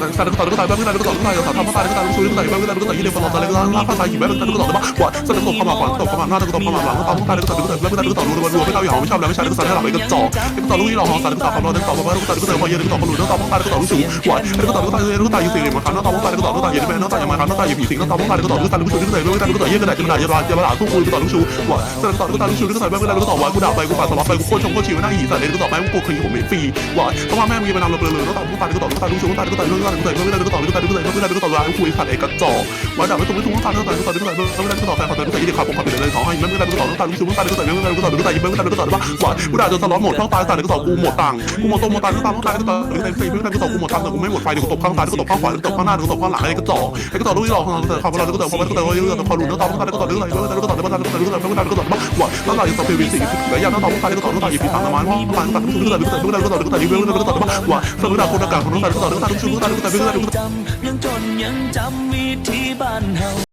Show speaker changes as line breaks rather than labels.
ตายก็ตายก็ตายบ้างตายก็ตายก็ตายสามทำตายก็ตายก็ช่วยก็ตายบ้างตายก็ตายยี่เดียวตลอดตายก็ตายลากข้าตายหิบแม่ตายก็ตายบ้างว่าสนุกเข้ามาขวางตกเข้ามาหน้าตกเข้ามาหลังก็ตายก็ตายก็ตายก็ตายแล้วก็ตายก็ตายรัวรัวไม่เข้าอย่างไม่ชอบแล้วไม่ใช่ก็ตายให้หลับไปก็จ่อก็ตายลูกนี่เราหองตายก็ตายความร้อนตายก็ตายก็ตายก็ตายพอเย็นก็ตายพอหลุดก็ตายก็ตายก็ตายรู้สึกว่าก็ตายก็ตายก็ตายอยู่สี่เลี่ยมาขันก็ตายก็ตายก็ตายก็ตายเย็นแม่ก็ตายมาขันก็ตายอยู่ผีสิกตายก็ตายก็ตายก็ตายรู้สึกก็ตายก็ตายก็ตายเย็นก็ตายจะมาจะมาจะมาทุกคนก็ตายรู้สึกว่าก็ตายก็ตายรู้สึกก็ตายบ้างก็ตายก็ตายว่ากูด่าไปกูปาสลับไปกูโคตรชงโคตรชิวหน้าหีสัตว์เลยก็ตายไปกูเคยผมไม่ฟรีว่าต้องมาแม่มึงไปนำเราเปลือยก็ตายก็ตายก็ตายก็ตายรู้สึกก็ตายก็ตายรู้สึกก็ตายก็ตายก็ตายก็ตายก็ตายก็ตายก็ตายก็ตาก็ตายคุยขัดเอกจอว่าด่าไม่ตรงไม่ถูกก็ตายก็ตายก็ตายก็ตายก็ตายก็ตายก็ตายก็ตายก็ตายก็ตายก็ตายก็ตายเลยขอให้แม่ก็ตายก็ตายก็ตายรู้สึกก็ตายก็ตายก็ตายก็ตายก็ตายก็ตายก็ตายก็ตายว่ากูด่าจนสล็อตหมดท้องตายตายก็ตายกูหมดตังค์กูหมดตรงหมดตังค์ก็ตายก็ตายก็ตายก็ตายก็ตายก็ตายกูหมดตังค์แต่กูไม่หมดไฟเดี๋ยวกูตบข้างซ้ายก็ตบข้างขวาก็ตบข้างหน้าก็ตบข้างหลังไอ้ก็จ่อไอ้ก็จ่อลูกที่หลอกของเราความเราก็ตบพอมันก็ตบเยอะๆพอหลุดแล้วตบก็ตายก็ตบเรื่อยๆก็ตายก็ตบแล้วก็ตายก็ตบแล้วก็ตายก็ตายก็ตบว่าต้องตายตบเป็นสิ่งหลายอย่างต้องตบก็ตายก็ตบก็ตายอยู่ปีทางประมาณว่าตายก็ตายก็ตายก็ตายก็ตายก็ตายก็ตายก็ตายก็ตายว่าสมมติคนอากาศของเราตายก็ตายก็ตายก็ตายก็ตายก็ตายก็ตาย
จำยังจนยังจำวิธีบ้านเฮา